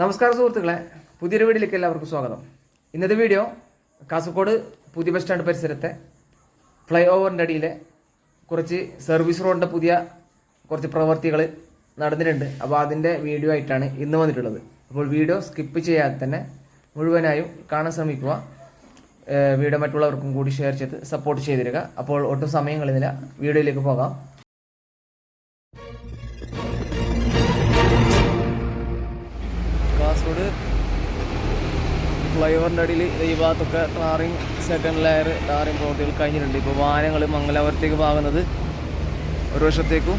നമസ്കാരം സുഹൃത്തുക്കളെ പുതിയൊരു വീഡിയോയിലേക്ക് എല്ലാവർക്കും സ്വാഗതം. ഇന്നത്തെ വീഡിയോ കാസർഗോഡ് പുതിയ ബസ് സ്റ്റാൻഡ് പരിസരത്തെ ഫ്ലൈ ഓവറിന്റെ അടിയിലെ കുറച്ച് സർവീസ് റോഡിന്റെ പുതിയ കുറച്ച് പ്രവർത്തികൾ നടന്നിട്ടുണ്ട്. അപ്പോൾ അതിന്റെ വീഡിയോ ആയിട്ടാണ് ഇന്ന് വന്നിട്ടുള്ളത്. അപ്പോൾ വീഡിയോ സ്കിപ്പ് ചെയ്യാതെ തന്നെ മുഴുവനായും കാണാൻ ശ്രമിക്കുക. വീഡിയോ മറ്റുള്ളവർക്കും കൂടി ഷെയർ ചെയ്ത് സപ്പോർട്ട് ചെയ്തിരിക്കുക അപ്പോൾ ഒട്ടും സമയം കളയുന്നില്ല. വീഡിയോയിലേക്ക് പോകാം. ഫ്ലൈ ഓവറിന്റെ അടിയിൽ ഈ ഭാഗത്തൊക്കെ ടാറിങ് സെക്കൻഡ് ലെയർ ടാറിങ് പ്രവൃത്തികൾ കഴിഞ്ഞിട്ടുണ്ട്. ഇപ്പോൾ വാഹനങ്ങൾ മംഗലാപുരത്തേക്ക് പാകുന്നത് ഒരു വർഷത്തേക്കും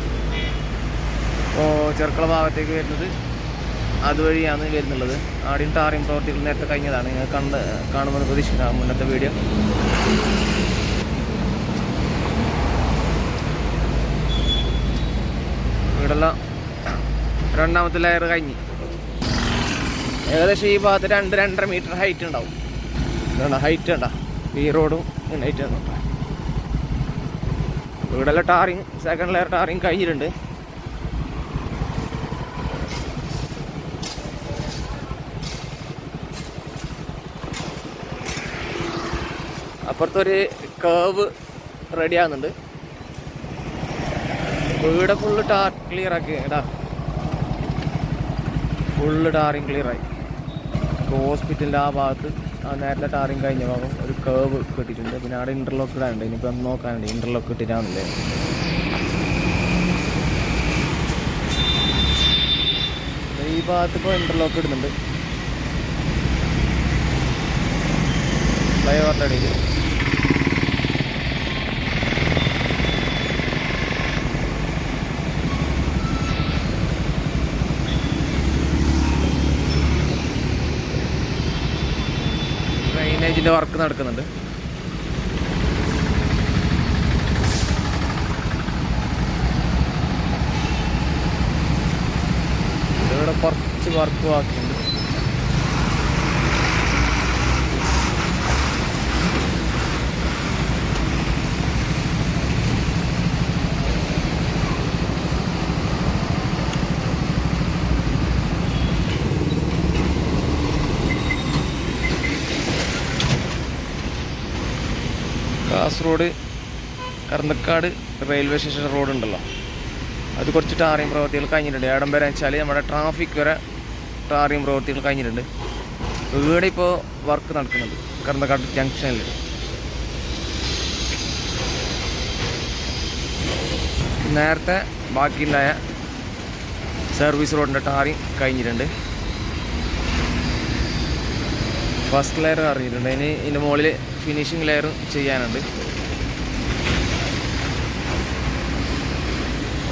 ഇപ്പോൾ ചെറുക്കള ഭാഗത്തേക്ക് വരുന്നത് അതുവഴിയാണ് വരുന്നുള്ളത്. ആദ്യം ടാറിങ് പ്രവൃത്തികൾ നേരത്തെ കഴിഞ്ഞതാണ്. നിങ്ങൾ കണ്ട് കാണുമെന്ന് പ്രതീക്ഷിക്കാം മുന്നത്തെ വീഡിയോ. ഇവിടെല്ലാം രണ്ടാമത്തെ ലെയർ കഴിഞ്ഞ്. ഏകദേശം ഈ ഭാഗത്ത് രണ്ട് രണ്ടര മീറ്റർ ഹൈറ്റ് ഉണ്ടാവും. ഇതാണ് ഹൈറ്റ് ഉണ്ടോ ഈ റോഡും ഹൈറ്റ് ഉണ്ട് ഇവിടെല്ലാം ടാറിങ് സെക്കൻഡ് ലെയർ ടാറിങ് കഴിഞ്ഞിട്ടുണ്ട് അപ്പുറത്തൊരു കേവ് റെഡി ആകുന്നുണ്ട് വീടെ ഫുള്ള് ടാർ ക്ലിയർ ആക്കി. ഫുള്ള് ടാറിങ് ക്ലിയർ ആയി. ഹോസ്പിറ്റലിന്റെ ആ ഭാഗത്ത് ആ നേരത്തെ ടാറിങ് കഴിഞ്ഞ ഭാഗം ഒരു കേവ് കെട്ടിയിട്ടുണ്ട്. പിന്നെ അവിടെ ഇന്റർലോക്ക് ഇടാനുണ്ട് ഇനിയിപ്പോൾ ഒന്ന് നോക്കാനുണ്ട് ഇന്റർലോക്ക് ഇട്ടിട്ടാണല്ലേ? ഈ ഭാഗത്ത് ഇപ്പോൾ ഇന്റർലോക്ക് ഇടുന്നുണ്ട്. ഫ്ലൈ ഓവറിന്റെ അടിയിൽ. ഡ്രൈനേജിന്റെ വർക്ക് നടക്കുന്നുണ്ട്. ഇവിടെ കുറച്ച് വർക്ക് ബാക്കിയുണ്ട് Kasaragod Karanthakkad railway station road ഉണ്ടല്ലോ അത് കുറച്ച് ടാറിയും പ്രവൃത്തികൾ കഴിഞ്ഞിട്ടുണ്ട്. ഏടം വരെ വെച്ചാൽ നമ്മുടെ ട്രാഫിക് വരെ ടാറിയും പ്രവൃത്തികൾ കഴിഞ്ഞിട്ടുണ്ട്. ഇവിടെ ഇപ്പോൾ വർക്ക് നടക്കുന്നുണ്ട് കറന്തക്കാട് ജംഗ്ഷനിൽ നേരത്തെ ബാക്കിയുണ്ടായ സർവീസ് റോഡിന്റെ ടാറിങ് കഴിഞ്ഞിട്ടുണ്ട്. ഫസ്റ്റ് ലെയർ അറിഞ്ഞിട്ടുണ്ട് ഇനി ഇതിന്റെ മുകളിൽ ഫിനിഷിംഗ് ലെയർ ചെയ്യാനുണ്ട്.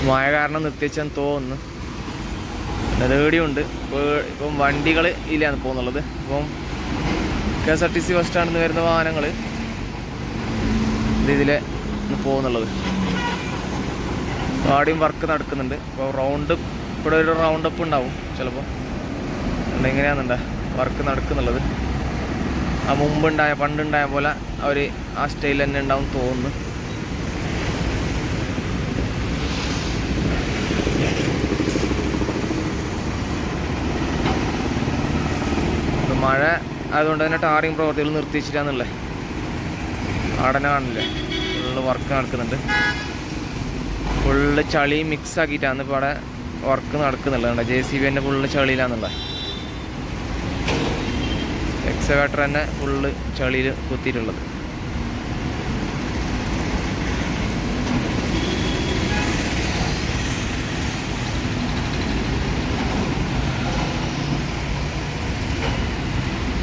മഴ കാരണം നിർത്തിച്ചാൽ തോന്നുന്നു. റേഡിയുണ്ട് ഇപ്പോൾ ഇപ്പം വണ്ടികൾ ഇല്ലാന്ന് പോകുന്നുള്ളത്. ഇപ്പം K S R T C bus സ്റ്റാൻഡിൽ നിന്ന് വരുന്ന വാഹനങ്ങൾ ഇതിലെ പോകുന്നുള്ളത്. ആടെയും വർക്ക് നടക്കുന്നുണ്ട്. ഇപ്പോൾ റൗണ്ട് ഇവിടെ ഒരു റൗണ്ട് അപ്പ് ഉണ്ടാവും ചിലപ്പോൾ എങ്ങനെയാണെന്നുണ്ട വർക്ക് നടക്കുന്നുള്ളത്. ആ മുമ്പുണ്ടായ പണ്ടുണ്ടായ പോലെ അവർ ആ സ്റ്റൈൽ തന്നെ ഉണ്ടാവും തോന്നുന്നു. മഴ അതുകൊണ്ട് തന്നെ ടാറിങ് പ്രവർത്തികൾ നിർത്തിച്ചിട്ടാന്നുള്ളത് ആടനെ കാണില്ലേ? ഫുള്ള് വർക്ക് നടക്കുന്നുണ്ട്. ഫുള്ള് ചളി മിക്സ് ആക്കിയിട്ടാണ് ഇപ്പോൾ അവിടെ വർക്ക് നടക്കുന്നുള്ളത്. ജെ സി ബി തന്നെ ഫുള്ള് ചളിയിലാന്നുള്ളത് എക്സവേറ്റർ തന്നെ ഫുള്ള് ചളിയിൽ കുത്തിയിട്ടുള്ളത്.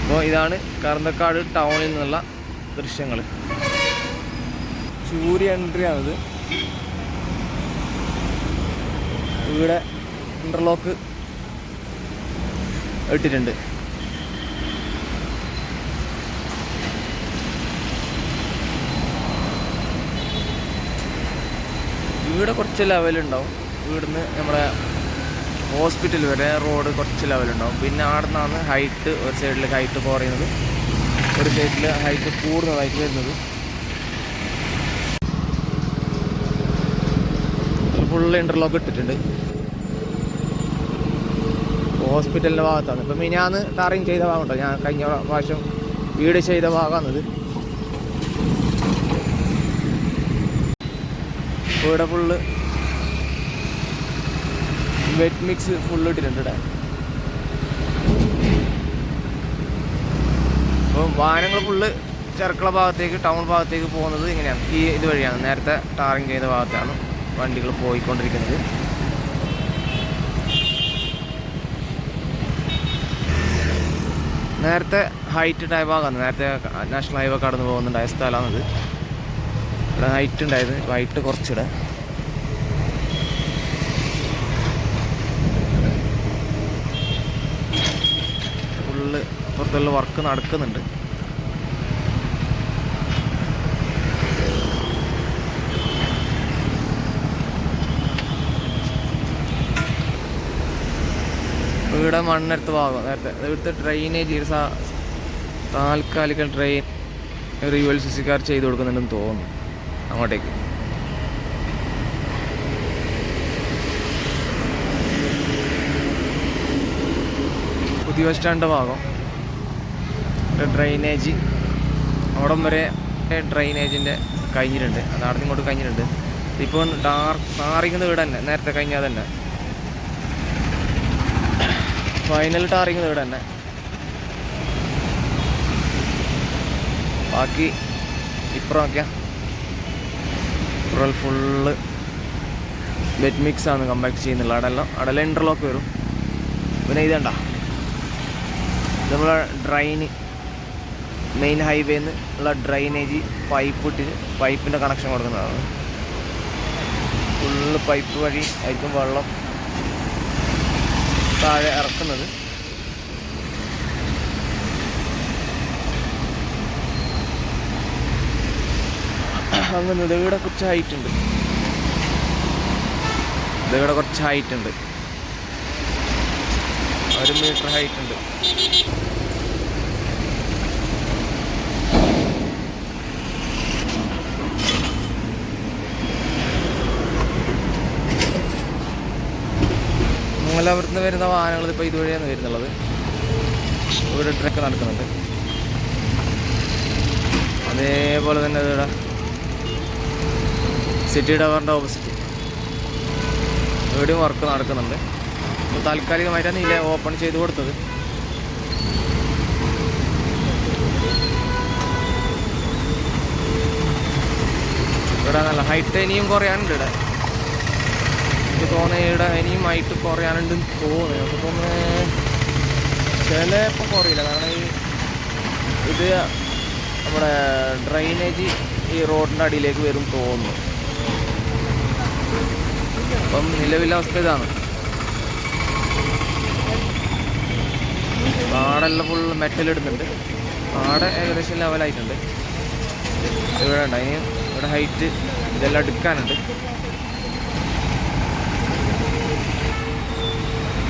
അപ്പോൾ ഇതാണ് കറന്തക്കാട് ടൗണിൽ നിന്നുള്ള ദൃശ്യങ്ങൾ ചൂരി എൻട്രി ആണിത്. ഇവിടെ ഇന്റർലോക്ക് ഇട്ടിട്ടുണ്ട്. ഇവിടെ കുറച്ച് ലെവലുണ്ടാവും വീടിന്ന് നമ്മുടെ ഹോസ്പിറ്റൽ വരെ റോഡ് കുറച്ച് ലെവലുണ്ടാവും പിന്നെ അവിടെ നിന്നാണ് ഹൈറ്റ് ഒരു സൈഡിൽ ഹൈറ്റ് കുറയുന്നത് ഒരു സൈഡിൽ ഹൈറ്റ് കൂടുന്നതായിട്ട് വരുന്നത്. ഫുള്ള് ഇന്റർലോക്ക് ഇട്ടിട്ടുണ്ട്. ഹോസ്പിറ്റലിന്റെ ഭാഗത്താണ്. ഇപ്പം മിനിയാന്ന് ടാറിങ് ചെയ്ത ഭാഗമുണ്ടോ ഞാൻ കഴിഞ്ഞ പ്രാവശ്യം വീട് ചെയ്ത ഭാഗമാണിത്. ഇപ്പോൾ ഇവിടെ ഫുള്ള് വെറ്റ് മിക്സ് ഫുള്ള് ഇട്ടിട്ടുണ്ട് ഇവിടെ. അപ്പോൾ വാഹനങ്ങൾ ഫുള്ള് ചെറുക്കള ഭാഗത്തേക്ക് ടൗൺ ഭാഗത്തേക്ക് പോകുന്നത് ഇങ്ങനെയാണ്. ഈ ഇത് വഴിയാണ്. നേരത്തെ ടാറിങ് ചെയ്ത ഭാഗത്താണ് വണ്ടികൾ പോയിക്കൊണ്ടിരിക്കുന്നത്. നേരത്തെ ഹൈറ്റ് ഉണ്ടായ ഭാഗമാണ്. നേരത്തെ നാഷണൽ ഹൈവേ കടന്നു പോകുന്നുണ്ടായ സ്ഥലമാണിത്. ഇവിടെ ഹൈറ്റ് ഉണ്ടായത് ഹൈറ്റ് കുറച്ചിടെ. ഫുള്ള് പുറത്തുള്ള വർക്ക് നടക്കുന്നുണ്ട്. ഇവിടെ മണ്ണെടുത്ത് ഭാഗം നേരത്തെ ഇവിടുത്തെ ഡ്രെയിനേജ് താൽക്കാലിക ഡ്രെയിൻ റിവൽ സിസിക്കാർ ചെയ്ത് കൊടുക്കുന്നുണ്ടെന്ന് തോന്നുന്നു. അങ്ങോട്ടേക്ക്. പുതിയ ബസ് സ്റ്റാൻഡ് ഭാഗം. ഡ്രെയിനേജ് അവിടം വരെ ഡ്രെയിനേജിന്റെ കഴിഞ്ഞിട്ടുണ്ട്. അത് അവിടെ ഇങ്ങോട്ട് കഴിഞ്ഞിട്ടുണ്ട്. ഇപ്പോൾ ഡാർക്ക് ടാറിങ്ങുന്ന വീട് തന്നെ. നേരത്തെ കഴിഞ്ഞാൽ തന്നെ ഫൈനൽ ടാറിങ് വീട് തന്നെ. ബാക്കി ഇപ്പുറം നോക്കിയാ. ഇപ്പുറം ഫുള്ള് വെറ്റ് മിക്സ് ആണ് കമ്പാക്ട് ചെയ്യുന്നുള്ളത്. അടല അടല ഇന്റർലോക്ക് വരും. പിന്നെ ഇതണ്ട ഇത് നമ്മളെ ഡ്രൈന് മെയിൻ ഹൈവേന്ന് ഉള്ള ഡ്രൈനേജ് പൈപ്പ് ഇട്ടിട്ട് പൈപ്പിന്റെ കണക്ഷൻ കൊടുക്കുന്നതാണ്. ഫുള്ള് പൈപ്പ് വഴി ആയിരിക്കും വെള്ളം താഴെ ഇറക്കുന്നത്. അങ്ങനെ ഇവിടെ കുറച്ച് ഹൈറ്റ് ഉണ്ട് ഇവിടെ കുറച്ച് ഹൈറ്റ് ഉണ്ട് ഒരു മീറ്റർ ഹൈറ്റ് ഉണ്ട് നിന്ന് വരുന്ന വാഹനങ്ങൾ ഇപ്പോൾ ഇതുവഴിയാണ് വരുന്നുള്ളത്. ഇവിടെ ട്രക്ക് നടക്കുന്നുണ്ട്. അതേപോലെ തന്നെ ഇവിടെ സിറ്റി ടവറിന്റെ ഓപ്പോസിറ്റ് ഇവിടെയും വർക്ക് നടക്കുന്നുണ്ട്. അപ്പോൾ താൽക്കാലികമായിട്ടാണ് ഇതിലെ ഓപ്പൺ ചെയ്ത് കൊടുത്തത്. ഇവിടെ നല്ല ഹൈറ്റ് ഇനിയും കുറയാനുണ്ട് ഇവിടെ. എനിക്ക് തോന്നുന്നത് ഇവിടെ ഇനിയും ഹൈറ്റ് കുറയാനുണ്ടെന്ന് തോന്നുന്നു. നമുക്ക് തോന്നുന്നത് ചിലപ്പോൾ കുറയില്ല. കാരണം ഈ ഇത് നമ്മുടെ ഡ്രൈനേജ് ഈ റോഡിന്റെ അടിയിലേക്ക് വരും തോന്നുന്നു. അപ്പം നിലവിലെ അവസ്ഥ ഇതാണ്. പാടെല്ലാം ഫുൾ മെറ്റൽ ഇടുന്നുണ്ട്. പാടെ ഏകദേശം ലെവലായിട്ടുണ്ട് ഇവിടെ ഉണ്ട് അതിന് ഇവിടെ ഹൈറ്റ് ഇതെല്ലാം എടുക്കാനുണ്ട്.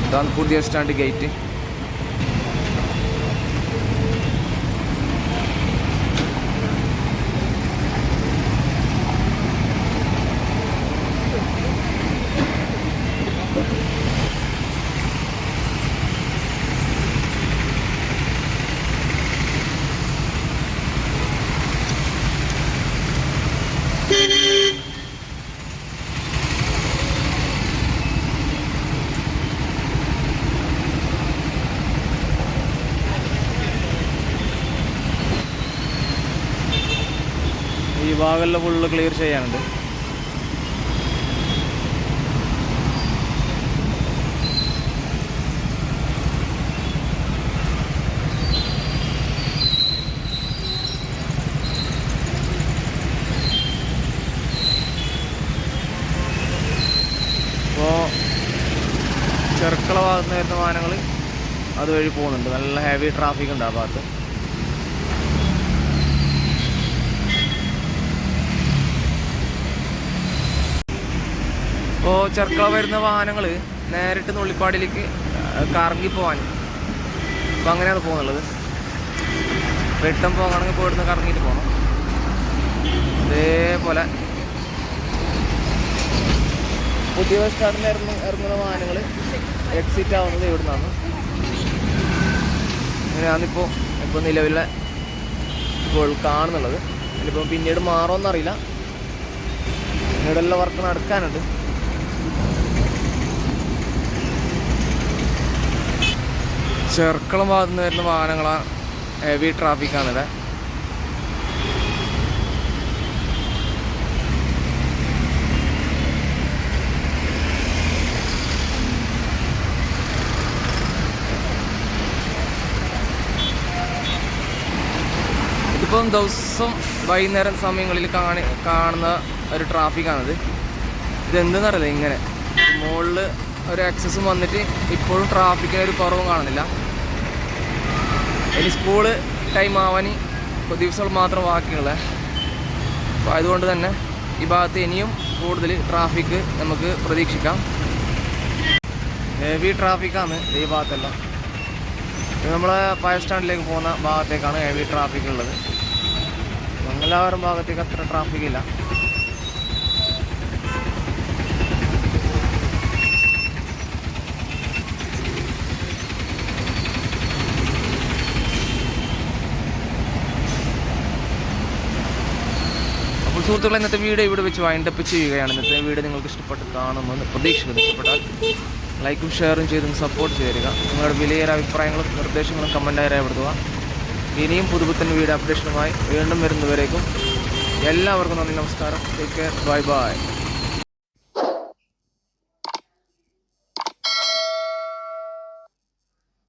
ഇതാണ് പുതിയ സ്റ്റാൻഡ് ഗേറ്റ് ഭാഗമെല്ലാം ഫുള്ള് ക്ലിയർ ചെയ്യാനുണ്ട്. ചെറുക്കള ഭാഗത്ത് നിന്ന് വരുന്ന വാഹനങ്ങൾ അതുവഴി പോകുന്നുണ്ട്. നല്ല ഹെവി ട്രാഫിക് ഉണ്ട് ആ ഭാഗത്ത്. ചെറുക്കള വരുന്ന വാഹനങ്ങൾ നേരിട്ട് നുള്ളിപ്പാടിലേക്ക് കറങ്ങി പോകാൻ അപ്പോൾ അങ്ങനെയാണ് പോകുന്നുള്ളത്. റിട്ടേൺ പോകണമെങ്കിൽ ഇവിടുന്ന് കറങ്ങിയിട്ട് പോകണം അതേപോലെ പുതിയ ബസ് സ്റ്റാൻഡിൽ ഇറങ്ങി ഇറങ്ങുന്ന വാഹനങ്ങൾ എക്സിറ്റ് ആവുന്നത് ഇവിടെ നിന്നാണ് അങ്ങനെയാണിപ്പോൾ ഇപ്പോൾ നിലവിലെ ഇപ്പോൾ കാണുന്നുള്ളത്. അതിപ്പോൾ പിന്നീട് മാറുമെന്നറിയില്ല. പിന്നീടെല്ലാം വർക്ക് നടക്കാനുണ്ട്. ചെർക്കളം ഭാഗത്തുനിന്ന് വരുന്ന വാഹനങ്ങളാണ് ഹെവി ട്രാഫിക്കാണിവിടെ ഇതിപ്പം ദിവസം വൈകുന്നേരം സമയങ്ങളിൽ കാണി കാണുന്ന ഒരു ട്രാഫിക്കാണിത് ഇതെന്തെന്നറിയില്ല ഇങ്ങനെ. മുകളിൽ ഒരു ആക്സസും വന്നിട്ട് ഇപ്പോഴും ട്രാഫിക്കിന് ഒരു കുറവും കാണുന്നില്ല. ഇനി സ്കൂൾ ടൈം ആവാൻ ദിവസങ്ങൾ മാത്രം ബാക്കിയുള്ളത് അപ്പോൾ അതുകൊണ്ട് തന്നെ ഈ ഭാഗത്ത് ഇനിയും കൂടുതൽ ട്രാഫിക് നമുക്ക് പ്രതീക്ഷിക്കാം. ഹെവി ട്രാഫിക്കാണ് ഈ ഭാഗത്തെല്ലാം. നമ്മൾ ഫയർ സ്റ്റാൻഡിലേക്ക് പോകുന്ന ഭാഗത്തേക്കാണ് ഹെവി ട്രാഫിക് ഉള്ളത്. മംഗലാപുരം ഭാഗത്തേക്ക് അത്ര ട്രാഫിക് സുഹൃത്തുക്കളെ ഇന്നത്തെ വീഡിയോ ഇവിടെ വെച്ച് വൈൻഡപ്പ് ചെയ്യുകയാണ്. ഇന്നത്തെ വീഡിയോ നിങ്ങൾക്ക് ഇഷ്ടപ്പെട്ട് കാണുമെന്ന് പ്രതീക്ഷിക്കുന്നു. ഇഷ്ടപ്പെട്ടാൽ ലൈക്കും ഷെയറും ചെയ്തും സപ്പോർട്ട് ചെയ്യുക നിങ്ങളുടെ വിലയേറെ അഭിപ്രായങ്ങളും നിർദ്ദേശങ്ങളും കമന്റായി രേഖപ്പെടുത്തുക. ഇനിയും പുതുപുത്തൻ വീഡിയോ അപ്ഡേഷനുമായി വീണ്ടും വരുന്നവരേക്കും എല്ലാവർക്കും നന്ദി നമസ്കാരം. Take care bye bye